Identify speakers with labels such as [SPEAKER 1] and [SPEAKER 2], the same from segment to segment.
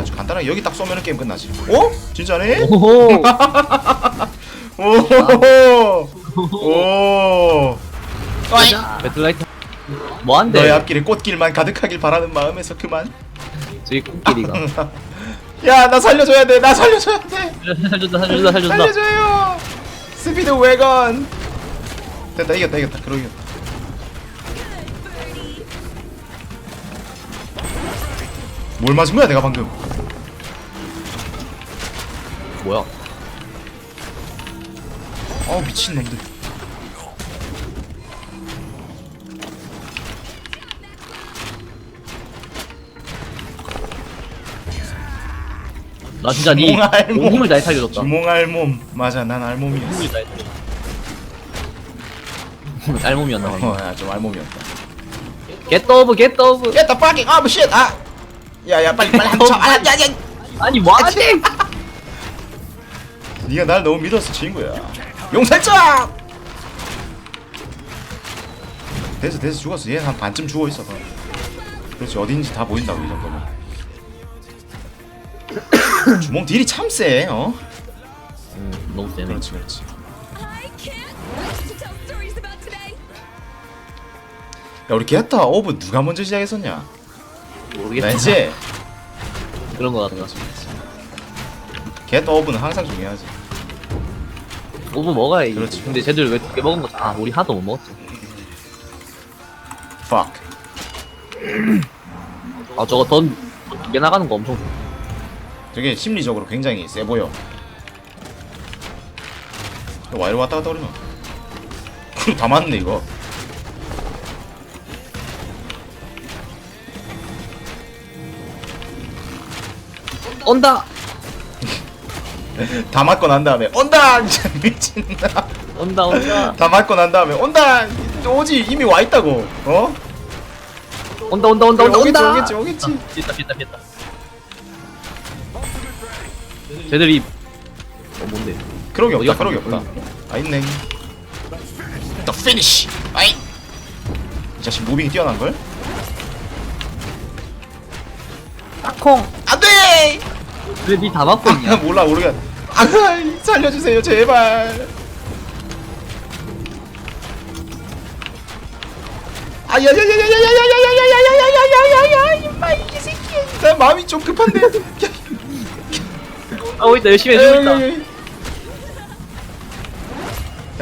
[SPEAKER 1] 아주 간단하게 여기 딱 쏘면 게임 끝나지. 어? 진짜네?
[SPEAKER 2] 오호.
[SPEAKER 1] 오호호호. 오
[SPEAKER 2] 배틀라이트. 뭐한대?
[SPEAKER 1] 너의 앞길에 꽃길만 가득하길 바라는 마음에서 그만.
[SPEAKER 2] 저기 꿈길이가.
[SPEAKER 1] 야 나 살려줘야 돼나 살려줘야 돼.
[SPEAKER 2] 살려준다 살려준다 살려준다.
[SPEAKER 1] 살려줘요. 스피드 웨건. 됐다 이겼다 이겼다. 그러 이겼다 뭘 맞은 거야 내가 방금?
[SPEAKER 2] 뭐야?
[SPEAKER 1] 어 미친놈들.
[SPEAKER 2] 나 진짜 니
[SPEAKER 1] 주몽 알몸.
[SPEAKER 2] 온 힘을 다해 살려줬다.
[SPEAKER 1] 주몽 알몸. 맞아 난 알몸이었어.
[SPEAKER 2] 힘을 다해 살려줬다. 알몸이었나 방금?
[SPEAKER 1] 어좀 알몸이었다.
[SPEAKER 2] 겟 오브 겟 오브
[SPEAKER 1] Get the fucking oh shit. 아 야야 빨리 빨리 한쳐. 아, 야, 야, 야.
[SPEAKER 2] 아니 뭐하지?
[SPEAKER 1] 네가 날 너무 믿었어 친구야. 용살짝 됐어 됐어. 죽었어. 얘 한 반쯤 죽어있어 봐. 그렇지. 어딘지 다 보인다고 이 정도면. 주몽 딜이 참세 어?
[SPEAKER 2] 음, 너무 세네.
[SPEAKER 1] 그렇지 그렇지.
[SPEAKER 3] I can't wait to tell stories about today.
[SPEAKER 1] 야 우리 게타 오브 누가 먼저 시작했었냐
[SPEAKER 2] 모르겠어
[SPEAKER 1] 왠지?
[SPEAKER 2] 그런 거 같다.
[SPEAKER 1] 게타 오브는 항상 중요하지.
[SPEAKER 2] 오브 먹어야지.
[SPEAKER 1] 그렇지.
[SPEAKER 2] 근데 쟤들 왜 두개 먹은 거지? 아 우리 하나도 못 먹었지.
[SPEAKER 1] Fuck.
[SPEAKER 2] 아 저거 던 두개 나가는 거 엄청
[SPEAKER 1] 저게 심리적으로 굉장히 세 보여. 너 와이로 왔다 갔다 그러나? 그다 맞네 이거
[SPEAKER 2] 온다.
[SPEAKER 1] 다 맞고 난 다음에 온다. 진짜 미친다.
[SPEAKER 2] 온다 온다.
[SPEAKER 1] 다 맞고 난 다음에 온다. 오지. 이미 와 있다고. 어?
[SPEAKER 2] 온다 온다 온다 온다.
[SPEAKER 1] 오겠지
[SPEAKER 2] 온다
[SPEAKER 1] 오겠지 오겠지.
[SPEAKER 2] 아, 피했다 피했다 피했다. 쟤들이 어 뭔데?
[SPEAKER 1] 그러기 없다
[SPEAKER 2] 어디가
[SPEAKER 1] 그러기 없다. 아 있네. The finish. 아이. 이 자식 무빙이 뛰어난 걸?
[SPEAKER 2] 딱콩.
[SPEAKER 1] 안돼
[SPEAKER 2] 왜니다 맞고
[SPEAKER 1] 아,
[SPEAKER 2] 있냐
[SPEAKER 1] 몰라 모르겠 아 살려주세요 제발 아야야야야야야야야야야야야야야야야야야야 임마 이 새끼 나 마음이 좀 급한데
[SPEAKER 2] 아 오고 있다 열심히 해주고 있다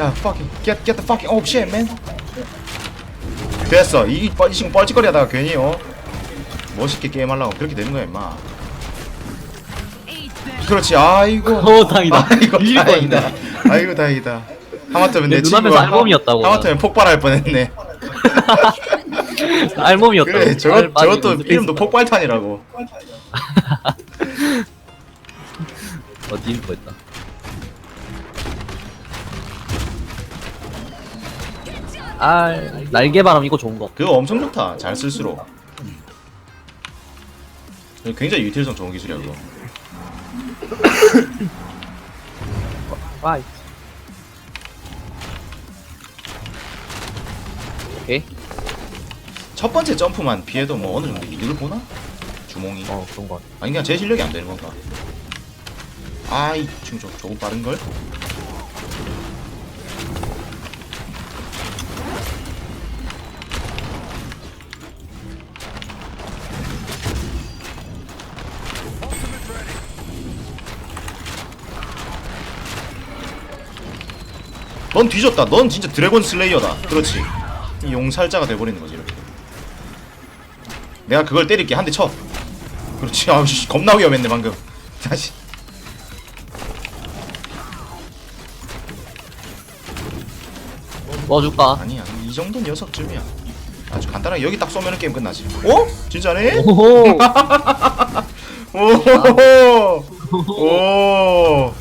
[SPEAKER 1] 야 fucking get get the fucking oh shit man 됐어 이, 뻘- 이 친구 뻘짓거리 하다가 괜히 어 멋있게 게임하려고 그렇게 되는 거야 임마 그렇지. 아이고.
[SPEAKER 2] 어, 다행이다.
[SPEAKER 1] 아이고
[SPEAKER 2] 이길
[SPEAKER 1] 다행이다. 아이고 다행이다. 하마터면
[SPEAKER 2] 내내 눈앞에서
[SPEAKER 1] 친구가
[SPEAKER 2] 알몸이었다고.
[SPEAKER 1] 하마터면 폭발할 뻔했네.
[SPEAKER 2] 알몸이었다
[SPEAKER 1] 그래 저것, 저것도 이름도 폭발탄이라고.
[SPEAKER 2] 어 뒤질 뻔했다? 아 날개 바람 이거 좋은 거
[SPEAKER 1] 그거 엄청 좋다. 잘 쓸수록. 굉장히 유틸성 좋은 기술이야 그거
[SPEAKER 2] 파이 오케이
[SPEAKER 1] 첫 번째 점프만 피해도 뭐 어느 정도 이득을 보나? 주몽이
[SPEAKER 2] 어 그런 거
[SPEAKER 1] 아니 그냥 제 실력이 안 되는 건가? 아이 지금 저 조금 빠른 걸? 넌 뒤졌다. 넌 진짜 드래곤 슬레이어다. 그렇지. 이 용살자가 돼버리는 거지 이렇게. 내가 그걸 때릴게 한 대 쳐. 그렇지. 아우 씨 겁나 위험했네 방금. 다시.
[SPEAKER 2] 넣어줄까
[SPEAKER 1] 아니야. 이 정도 녀석쯤이야. 아주 간단하게 여기 딱 쏘면 게임 끝나지. 어? 진짜네?
[SPEAKER 2] 오호
[SPEAKER 1] 오호호호.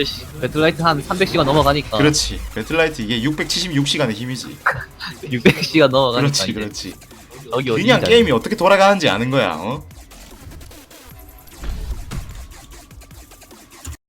[SPEAKER 1] 오.
[SPEAKER 2] 씨 배틀라이트 한 300시간 넘어가니까
[SPEAKER 1] 그렇지. 배틀라이트 이게 676시간의 힘이지.
[SPEAKER 2] 600시간 넘어가니까
[SPEAKER 1] 그렇지,
[SPEAKER 2] 이제
[SPEAKER 1] 그렇지.
[SPEAKER 2] 여기 어디
[SPEAKER 1] 그냥 게임이 어떻게 돌아가는지 아는 거야. 어?